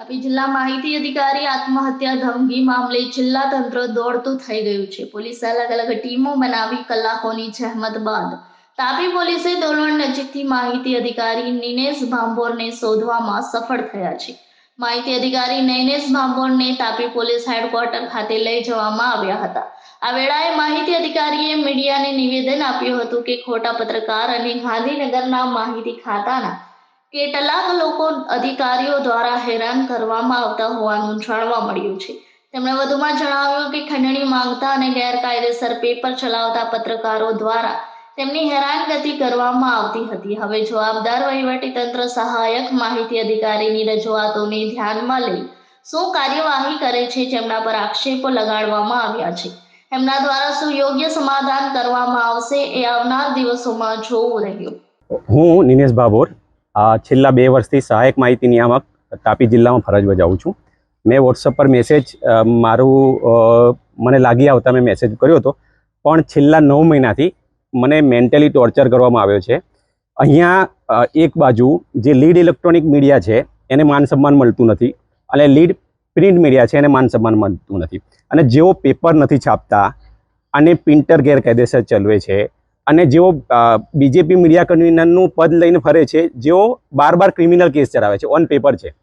તાપી જિલ્લા માહિતી અધિકારી આત્મહત્યા ધમકી મામલે જિલ્લા તંત્ર દોડતું થઈ ગયું છે. પોલીસે અલગ અલગ ટીમો બનાવી કલાકોની જહેમત બાદ તાપી પોલીસે દોલણ નજીકથી માહિતી અધિકારી નિનેશ ભાંભોરને શોધવામાં સફળ થયા છે. માહિતી અધિકારી નૈનેશ ભાંભોરને તાપી પોલીસ હેડક્વાર્ટર ખાતે લઈ જવામાં આવ્યા હતા. આ વેળાએ માહિતી અધિકારીએ મીડિયાને નિવેદન આપ્યું હતું કે ખોટા પત્રકાર અને ગાંધીનગરના માહિતી ખાતાના કેટલાક લોકો અધિકારીઓ દ્વારા હેરાન કરવામાં આવતા હોવાનું જાણવા મળ્યું છે. તેમણે વધુમાં જણાવ્યું કે ખંડણી માંગતા અને ગેરકાયદેસર પેપર ચલાવતા પત્રકારો દ્વારા તેમની હેરાનગતિ કરવામાં આવતી હતી. હવે જવાબદાર વહીવટીતંત્ર સહાયક માહિતી અધિકારીની રજૂઆતોને ધ્યાનમાં લઈ શું કાર્યવાહી કરે છે જેમના પર આક્ષેપો લગાડવામાં આવ્યા છે. એમના દ્વારા શું યોગ્ય સમાધાન કરવામાં આવશે એ આવનાર દિવસોમાં જોવું રહ્યું. હું નિનેશ આ છેલ્લા બે વર્ષથી સહાયક માહિતી નિયામક તાપી જિલ્લામાં ફરજ બજાવું છું. મેં વોટ્સઅપ પર મેસેજ મારું મને લાગી આવતા મેં મેસેજ કર્યો હતો. પણ છેલ્લા નવ મહિનાથી મને મેન્ટલી ટોર્ચર કરવામાં આવ્યો છે. અહીંયા એક બાજુ જે લીડ ઇલેક્ટ્રોનિક મીડિયા છે, એને માન સન્માન મળતું નથી. અને લીડ પ્રિન્ટ મીડિયા છે, એને માન સન્માન મળતું નથી. અને જેઓ પેપર નથી છાપતા અને પ્રિન્ટર ગેરકાયદેસર ચલવે છે અને જેઓ બીજેપી મીડિયા કન્વીનરનું પદ લઈને ફરે છે, જેઓ બાર બાર ક્રિમિનલ કેસ ચલાવે છે ઓન પેપર છે.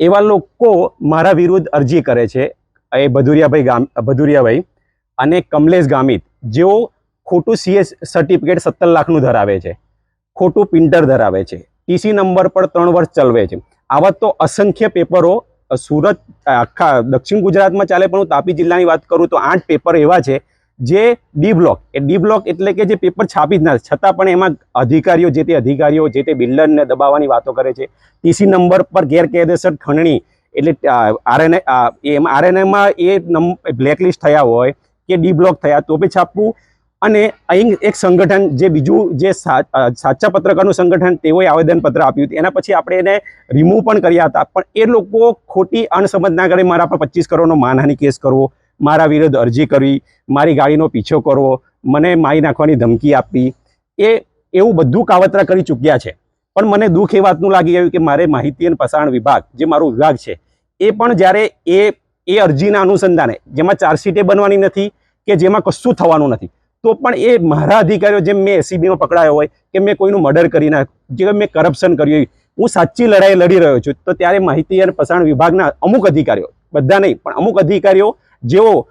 એવા લોકો મારા વિરુદ્ધ અરજી કરે છે, એ ભદુરિયાભાઈ ગામ, ભદુરિયાભાઈ અને કમલેશ ગામિત, જેઓ ખોટું સીએસ સર્ટિફિકેટ સત્તર લાખનું ધરાવે છે, ખોટું પ્રિન્ટર ધરાવે છે ટીસી નંબર પર ત્રણ વર્ષ ચલવે છે. આવા તો અસંખ્ય પેપરો સુરત આખા દક્ષિણ ગુજરાતમાં ચાલે, પણ હું તાપી જિલ્લાની વાત કરું તો આઠ પેપર એવા છે જે ડી બ્લોક, એ ડી બ્લોક એટલે કે જે પેપર છાપી જ ના, છતાં પણ એમાં અધિકારીઓ, જે તે અધિકારીઓ, જે તે બિલ્ડરને દબાવવાની વાતો કરે છે. ટીસી નંબર પર ગેરકાયદેસર ખંડણી એટલે આરએનએ એમાં, આરએનએમાં એ બ્લેકલિસ્ટ થયા હોય કે ડી બ્લોક થયા, તો બી છાપવું. અને અહીં એક સંગઠન, જે બીજું જે સાચા પત્રકારનું સંગઠન, તેઓએ આવેદનપત્ર આપ્યું હતું. એના પછી આપણે એને રિમૂવ પણ કર્યા હતા. પણ એ લોકો ખોટી અણસમજ ના કરે, મારા પર પચીસ કરોડનો માનહાનિ કેસ કરવો. મારા વિરુદ્ધ અરજી કરવી મારી ગાડીનો પીછો કરવો, મને મારી નાખવાની ધમકી આપવી, એ એવું બધું કાવતરા કરી ચૂક્યા છે. પણ મને દુઃખ એ વાતનું લાગી ગયું કે મારે માહિતી અને પ્રસારણ વિભાગ, જે મારો વિભાગ છે, એ પણ જ્યારે એ એ અરજીના અનુસંધાને, જેમાં ચાર્જશીટે બનવાની નથી કે જેમાં કશું થવાનું નથી, તો પણ એ મારા અધિકારીઓ જેમ મેં એસીબીમાં પકડાયો હોય, કે મેં કોઈનું મર્ડર કરી નાખ્યું, જે મેં કરપ્શન કર્યું હોય, હું સાચી લડાઈ લડી રહ્યો છું, તો ત્યારે માહિતી અને પ્રસારણ વિભાગના અમુક અધિકારીઓ, બધા નહીં, પણ અમુક અધિકારીઓ જેઓ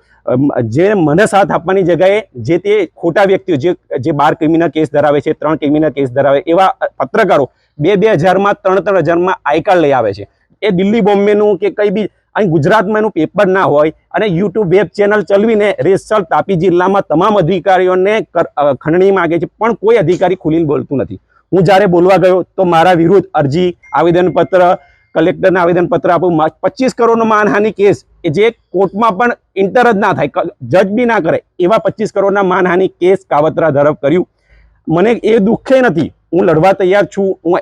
જે મને સાથ આપવાની જગ્યાએ જે તે ખોટા વ્યક્તિઓ, જે જે બાર ક્રિમિનલ કેસ ધરાવે છે, ત્રણ ક્રિમિનલ કેસ ધરાવે, એવા પત્રકારો બે બે હજારમાં, ત્રણ ત્રણ હજારમાં આઈ કાર્ડ લઈ આવે છે. એ દિલ્હી બોમ્બેનું કે કંઈ બી, અહીં ગુજરાતમાં એનું પેપર ના હોય અને યુટ્યુબ વેબ ચેનલ ચલાવીને રેસલ તાપી જિલ્લામાં તમામ અધિકારીઓને ખંડણી માગે છે, પણ કોઈ અધિકારી ખુલીને બોલતું નથી. હું જ્યારે બોલવા ગયો તો મારા વિરુદ્ધ અરજી, આવેદનપત્ર કલેક્ટરને આવેદનપત્ર આપું. પચીસ કરોડનો માનહાનિ કેસ એ જે કોર્ટમાં પણ ઇન્ટર જ ના થાય. ક- જજ બી ના કરે. એવા પચીસ કરોડના માનહાનિ કેસ કાવતરા ધરફ કર્યું. મને એ દુઃખે નથી. હું લડવા તૈયાર છું. હું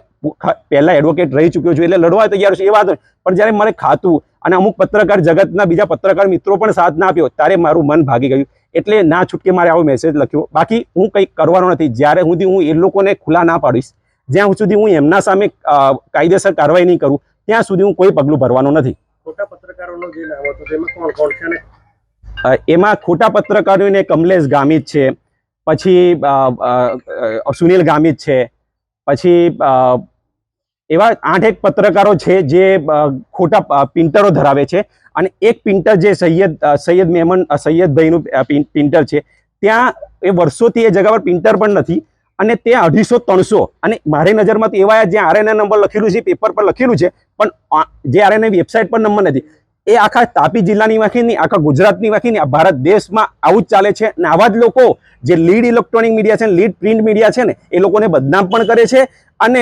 પહેલા એડવોકેટ રહી ચૂક્યો છું એટલે લડવા તૈયાર છું એ વાત પણ જ્યારે મારે ખાતું અને અમુક પત્રકાર જગતના બીજા પત્રકાર મિત્રો પણ સાથ ના આપ્યો ત્યારે મારું મન ભાગી ગયું. એટલે ના છૂટકે મારે આવો મેસેજ લખ્યો. બાકી હું કંઈક કરવાનો નથી. જ્યારે સુધી હું એ લોકોને ખુલ્લા ના પાડીશ, જ્યાં સુધી હું એમના સામે કાયદેસર કાર્યવાહી નહીં કરું ત્યાં સુધી હું કોઈ પગલું ભરવાનો નથી. ખોટા પત્રકારોનો જે નામ હતો તેમાં કોણ કોણ છે એમાં ખોટા પત્રકારોને કમલેશ ગામિત છે પછી સુનિલ ગામિત છે પછી એવા આઠ એક પત્રકારો છે જે ખોટા પિન્ટરો ધરાવે છે અને એક પિન્ટર જે સૈયદ સૈયદ મેમન સૈયદભાઈનું પિન્ટર છે ત્યાં એ વર્ષોથી એ જગા પર પિન્ટર પણ નથી અને તે અઢીસો ત્રણસો. અને મારી નજરમાં તો એવા જે આરએનએ નંબર લખેલું છે પેપર પર લખેલું છે પણ જે આરએનએ વેબસાઇટ પર નંબર નથી. એ આખા તાપી જિલ્લાની વાંખી નહીં આખા ગુજરાતની વાંખી નહીં આ ભારત દેશમાં આવું જ ચાલે છે. અને આવા જ લોકો જે લીડ ઇલેક્ટ્રોનિક મીડિયા છે લીડ પ્રિન્ટ મીડિયા છે ને એ લોકોને બદનામ પણ કરે છે. અને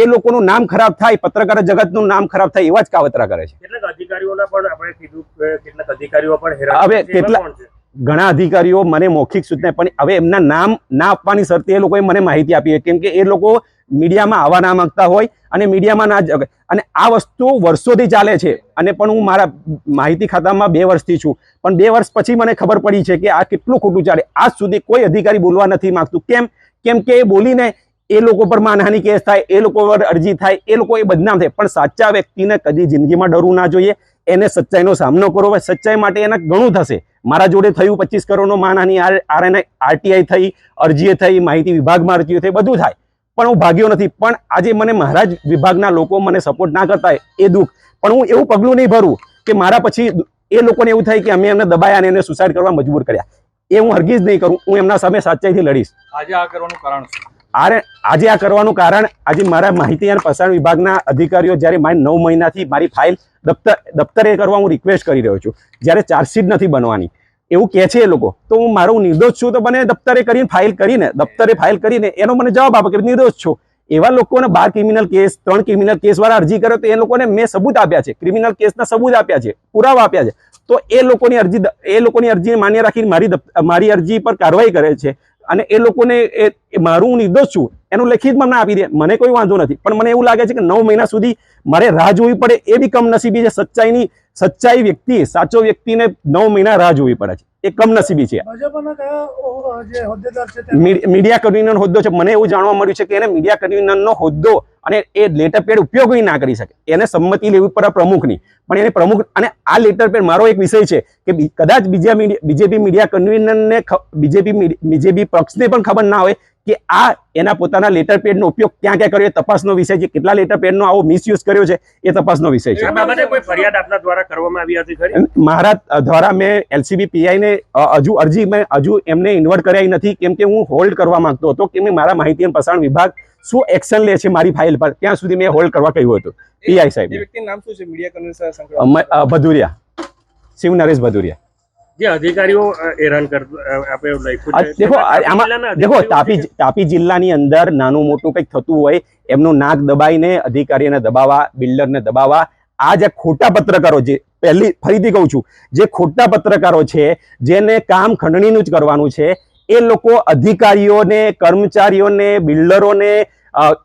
એ લોકોનું નામ ખરાબ થાય પત્રકાર જગતનું નામ ખરાબ થાય એવા જ કાવતરા કરે છે. કેટલાક અધિકારીઓના પણ આપણે કીધું કેટલાક અધિકારીઓ પણ હવે કેટલા-? ઘણા અધિકારીઓ મને મૌખિક સૂચના પણ હવે એમના નામ ના આપવાની શરતે એ લોકોએ મને માહિતી આપી કેમ કે એ લોકો મીડિયામાં આવવા ના માગતા હોય અને મીડિયામાં ના જ અને આ વસ્તુ વર્ષોથી ચાલે છે. અને પણ હું મારા માહિતી ખાતામાં બે વર્ષથી છું. પણ બે વર્ષ પછી મને ખબર પડી છે કે આ કેટલું ખોટું ચાલે. આજ સુધી કોઈ અધિકારી બોલવા નથી માગતું. કેમ? કેમ કે એ બોલીને એ લોકો પર માનહાની કેસ થાય, એ લોકો પર અરજી થાય, એ લોકો એ બદનામ થાય. પણ સાચા વ્યક્તિને કદી જિંદગીમાં ડરવું ના જોઈએ. એને સચ્ચાઈનો સામનો કરવો સચ્ચાઈ માટે એને ઘણું થશે. મારા જોડે થયું પચીસ કરોડનો માનહાનિ આરએનઆઈ આરટીઆઈ થઈ, અરજીએ થઈ, માહિતી વિભાગમાં અરજીઓ થઈ, બધું થાય. પણ હું ભાગ્યો નથી. પણ આજે મને મહારાજ વિભાગના લોકો મને સપોર્ટ ના કરતા એ દુઃખ. પણ હું એવું પગલું નહીં ભરું કે મારા પછી એ લોકોને એવું થાય કે અમે એમને દબાયા અને એને સુસાઇડ કરવા મજબૂર કર્યા. એ હું હરગીજ નહીં કરું. હું એમના સામે સાચાઈથી લડીશ. આજે આ કરવાનું કારણ શું? આરે આજે આ કરવાનું કારણ આજે મારા માહિતી અને પ્રસારણ વિભાગના અધિકારીઓ જ્યારે મારી નવ મહિનાથી મારી ફાઇલ દફતર, દફતરે કરવા હું રિક્વેસ્ટ કરી રહ્યો છું. જ્યારે ચાર્જશીટ નથી બનવાની. એવું કહે છે એ લોકો. તો હું મારો નિર્દોષ છું તો મને દફતરે કરીને ફાઇલ કરીને, દફતરે ફાઇલ કરીને એનો મને જવાબ આપે કે નિર્દોષ છો. એવા લોકોને બાર ક્રિમિનલ કેસ ત્રણ ક્રિમિનલ કેસ વાળા અરજી કરે તો એ લોકોને મેં સબૂત આપ્યા છે. ક્રિમિનલ કેસના સબૂત આપ્યા છે. પુરાવા આપ્યા છે. તો એ લોકોની અરજી એ લોકોની અરજી માન્ય રાખીને મારી મારી અરજી પર કાર્યવાહી કરે છે. અને એ લોકોને એ મારું હું નિર્દોષ છું. એનું લેખિત મને આપી દે. મને કોઈ વાંધો નથી. પણ મને એવું લાગે છે કે નવ મહિના સુધી મારે રાહ જોવી પડે એ બી કમનસીબી છે સચ્ચાઈની સચ્ચાઈ વ્યક્તિ સાચો વ્યક્તિને નવ મહિના રાહ જોવી પડે છે. એ કમનસીબી છે. મીડિયા કન્વીનર હોદ્દો છે. મને એવું જાણવા મળ્યું છે કે એને મીડિયા કન્વીનરનો હોદ્દો અને એ લેટર પેડ ઉપયોગ ના કરી શકે. એને સંમતિ લેવી પડે પ્રમુખની. પણ એને પ્રમુખ અને આ લેટર પેડ મારો એક વિષય છે કે કદાચ બીજા બીજેપી મીડિયા કન્વીનરને બીજેપી બીજેપી પક્ષને પણ ખબર ના હોય કે આ એના પોતાના લેટર પેડનો ઉપયોગ ક્યાં ક્યાં કર્યો એ તપાસનો વિષય છે. કેટલા લેટર પેડનો આવો મિસયુઝ કર્યો છે એ તપાસનો વિષય છે. આ બાબતે કોઈ ફરિયાદ આપના દ્વારા કરવામાં આવી હતી ખરી? મારા દ્વારા મેં એલસીબી પીઆઈને હજુ અરજી મેં હજુ એમને ઇન્વર્ટ કર્યા નથી કેમ કે હું હોલ્ડ કરવા માંગતો હતો કે મેં મારા માહિતી અને પ્રસારણ વિભાગ શું એક્શન લે છે મારી ફાઇલ પર. ત્યાં સુધી મેં હોલ્ડ કરવા કહ્યું હતું. પીઆઈ સાહેબ. નામ શું છે? મીડિયા ભદુરિયા. શિવ નરેશ ભદુરિયા. જે અધિકારીઓ હેરાન આપણે લખ્યું આ છે દેખો આમાં દેખો તાપી તાપી જિલ્લાની અંદર નાનું મોટું કંઈક થતું હોય એમનું નાક દબાઈને અધિકારીને દબાવવા બિલ્ડરને દબાવવા આ જે ખોટા પત્રકારો જે પહેલી ફરીથી કહું છું જે ખોટા પત્રકારો છે જેને કામ ખંડણીનું જ કરવાનું છે એ લોકો અધિકારીઓને કર્મચારીઓને બિલ્ડરોને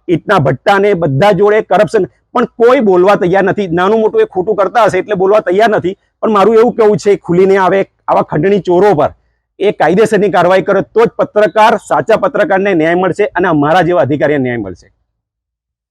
ઈટના ભટ્ટા ભટ્ટાને બધા જોડે કરપ્શન પણ કોઈ બોલવા તૈયાર નથી. નાનું મોટું એ ખોટું કરતા હશે એટલે બોલવા તૈયાર નથી. પણ મારું એવું કેવું છે, ખુલીને આવે આવા ખંડણી ચોરો પર, એ કાયદેસરની કાર્યવાહી કરે, તો જ પત્રકાર, સાચા પત્રકારને ન્યાય મળશે અને અમારા જેવા અધિકારીને ન્યાય મળશે.